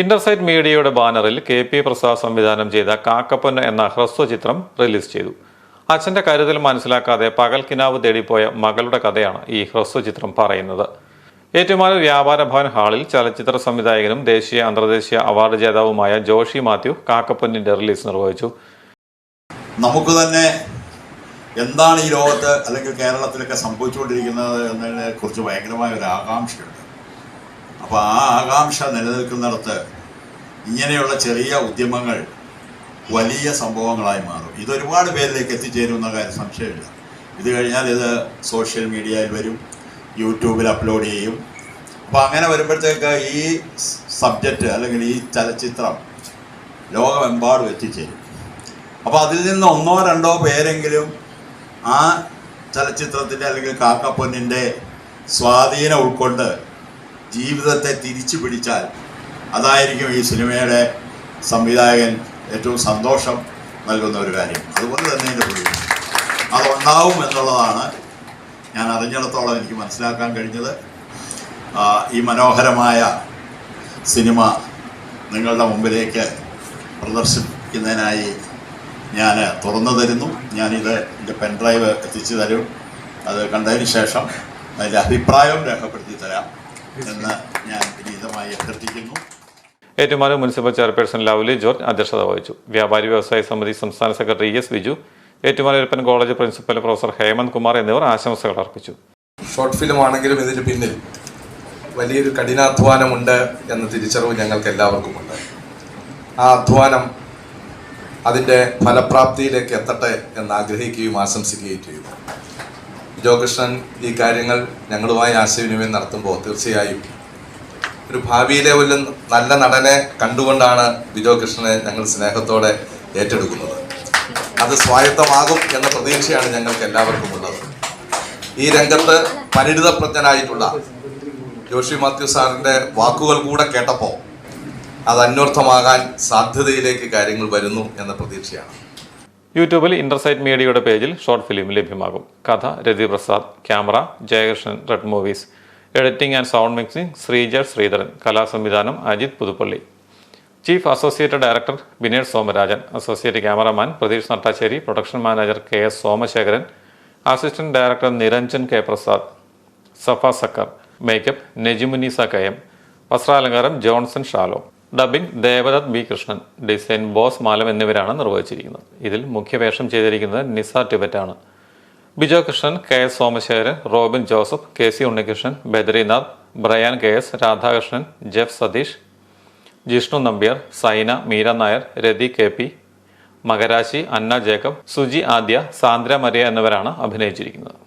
ഇന്റർസൈറ്റ് മീഡിയയുടെ ബാനറിൽ K P Prasad സംവിധാനം ചെയ്ത കാക്കപ്പൊന്ന് എന്ന ഹ്രസ്വചിത്രം റിലീസ് ചെയ്തു. അച്ഛന്റെ കരുതൽ മനസ്സിലാക്കാതെ പകൽ കിനാവ് തേടിപ്പോയ മകളുടെ കഥയാണ് ഈ ഹ്രസ്വചിത്രം പറയുന്നത്. ഏറ്റുമാനൂർ വ്യാപാര ഭവൻ ഹാളിൽ ചലച്ചിത്ര സംവിധായകനും ദേശീയ അന്തർദേശീയ അവാർഡ് ജേതാവുമായ ജോഷി മാത്യു കാക്കപ്പൊന്നിന്റെ റിലീസ് നിർവഹിച്ചു. നമുക്ക് തന്നെ എന്താണ് ഈ ലോകത്ത് അല്ലെങ്കിൽ കേരളത്തിലൊക്കെ സംഭവിച്ചുകൊണ്ടിരിക്കുന്നത് എന്നതിനെ കുറിച്ച് ഭയങ്കരമായ ഒരു ആകാംക്ഷയുണ്ട്. അപ്പോൾ ആ ആകാംക്ഷ നിലനിൽക്കുന്നിടത്ത് ഇങ്ങനെയുള്ള ചെറിയ ഉദ്യമങ്ങൾ വലിയ സംഭവങ്ങളായി മാറും. ഇതൊരുപാട് പേരിലേക്ക് എത്തിച്ചേരുമെന്ന കാര്യം സംശയമില്ല. ഇത് കഴിഞ്ഞാൽ ഇത് സോഷ്യൽ മീഡിയയിൽ വരും യൂട്യൂബിൽ അപ്ലോഡ് ചെയ്യും. അപ്പോൾ അങ്ങനെ വരുമ്പോഴത്തേക്ക് ഈ സബ്ജക്റ്റ് അല്ലെങ്കിൽ ഈ ചലച്ചിത്രം ലോകമെമ്പാടും എത്തിച്ചേരും. അപ്പോൾ അതിൽ നിന്ന് ഒന്നോ രണ്ടോ പേരെങ്കിലും ആ ചലച്ചിത്രത്തിന്റെ അല്ലെങ്കിൽ കാക്കപ്പൊന്നിന്റെ സ്വാധീനം ഉൾക്കൊണ്ട് ജീവിതത്തെ തിരിച്ചു പിടിച്ചാൽ അതായിരിക്കും ഈ സിനിമയുടെ സംവിധായകൻ ഏറ്റവും സന്തോഷം നൽകുന്ന ഒരു കാര്യം. അതുപോലെ തന്നെ എന്റെ പുള്ളി. അതുണ്ടാവും എന്നുള്ളതാണ് ഞാൻ അറിഞ്ഞിടത്തോളം എനിക്ക് മനസ്സിലാക്കാൻ കഴിഞ്ഞത്. ഈ മനോഹരമായ സിനിമ നിങ്ങളുടെ മുമ്പിലേക്ക് പ്രദർശിപ്പിക്കുന്നതിനായി ഞാൻ തുറന്നു തരുന്നു. ഞാനിത് എന്റെ പെൻഡ്രൈവ് എത്തിച്ചു തരും. അത് കണ്ടതിന് ശേഷം അതിന്റെ അഭിപ്രായവും രേഖപ്പെടുത്തി തരാം. എന്ന് ഞാൻ വിനീതമായി അഭ്യർത്ഥിക്കുന്നു. Ettumanoor municipal chairperson lovely George അധ്യക്ഷത വഹിച്ചു. വ്യാപാരി വ്യവസായ സമിതി സംസ്ഥാന secretary S Biju Ettumanoorappan college principal professor Hemanth Kumar എന്നിവർ ആശംസകൾ അർപ്പിച്ചു. ഷോർട്ട് ഫിലിം ആണെങ്കിലും ഇതിന് പിന്നിൽ വലിയൊരു കഠിനാധ്വാനമുണ്ട് എന്ന തിരിച്ചറിവ് ഞങ്ങൾക്ക് എല്ലാവർക്കുമുണ്ട്. ആ അധ്വാനം അതിന്റെ ഫലപ്രാപ്തിയിലേക്ക് എത്തട്ടെ എന്ന് ആഗ്രഹിക്കുകയും ആശംസിക്കുകയും ചെയ്യുന്നു. ജോകൃഷ്ണൻ ഈ കാര്യങ്ങൾ ഞങ്ങളുമായി ആശയവിനിമയം നടത്തുമ്പോൾ തീർച്ചയായും ഒരു ഭാവിയിലെ ഒരു നല്ല നടനെ കണ്ടുകൊണ്ടാണ് ബിജോ കൃഷ്ണനെ ഞങ്ങൾ സ്നേഹത്തോടെ ഏറ്റെടുക്കുന്നത്. അത് സ്വായത്തമാകും എന്ന പ്രതീക്ഷയാണ് ഞങ്ങൾക്ക് എല്ലാവർക്കും ഉള്ളത്. ഈ രംഗത്ത് പരിണിതപ്രജ്ഞനായിട്ടുള്ള ജോഷി മാത്യു സാറിന്റെ വാക്കുകൾ കൂടെ കേട്ടപ്പോൾ അത് അന്വർത്ഥമാകാൻ സാധ്യതയിലേക്ക് കാര്യങ്ങൾ വരുന്നു എന്ന പ്രതീക്ഷയാണ്. യൂട്യൂബിൽ ഇന്റർസൈറ്റ് മീഡിയയുടെ പേജിൽ ഷോർട്ട് ഫിലിം ലഭ്യമാകും. കഥ Rathi Prasad camera Jayakrishnan red movies. Editing and sound mixing Sreeja Sreedharan. കലാസംവിധാനം Ajith Puthuppally. Chief associate director Binesh Somarajan. Associate cameraman Pratheesh Nattassery. Production manager K S Somasekharan. Assistant director Niranjan K Prasad. Safa Sakkar. Makeup Nejimuneesa കയം വസ്ത്രാലങ്കാരം Johnson Shalo. Dubbing Devadath B Krishnan design Bose Malam എന്നിവരാണ് നിർവഹിച്ചിരിക്കുന്നത്. ഇതിൽ മുഖ്യവേഷം ചെയ്തിരിക്കുന്നത് Nisa ടിബറ്റാണ്. Bijo Krishnan K S Somasekharan Robin Joseph K C Unnikrishnan Badrinath Brian K S Radhakrishnan Jeff Sathish Jishnu Nambiar Saina Meera Nair Rathi K P മകരാശി അന്ന Jacob Suji Adya Sandra Maria എന്നിവരാണ് അഭിനയിച്ചിരിക്കുന്നത്.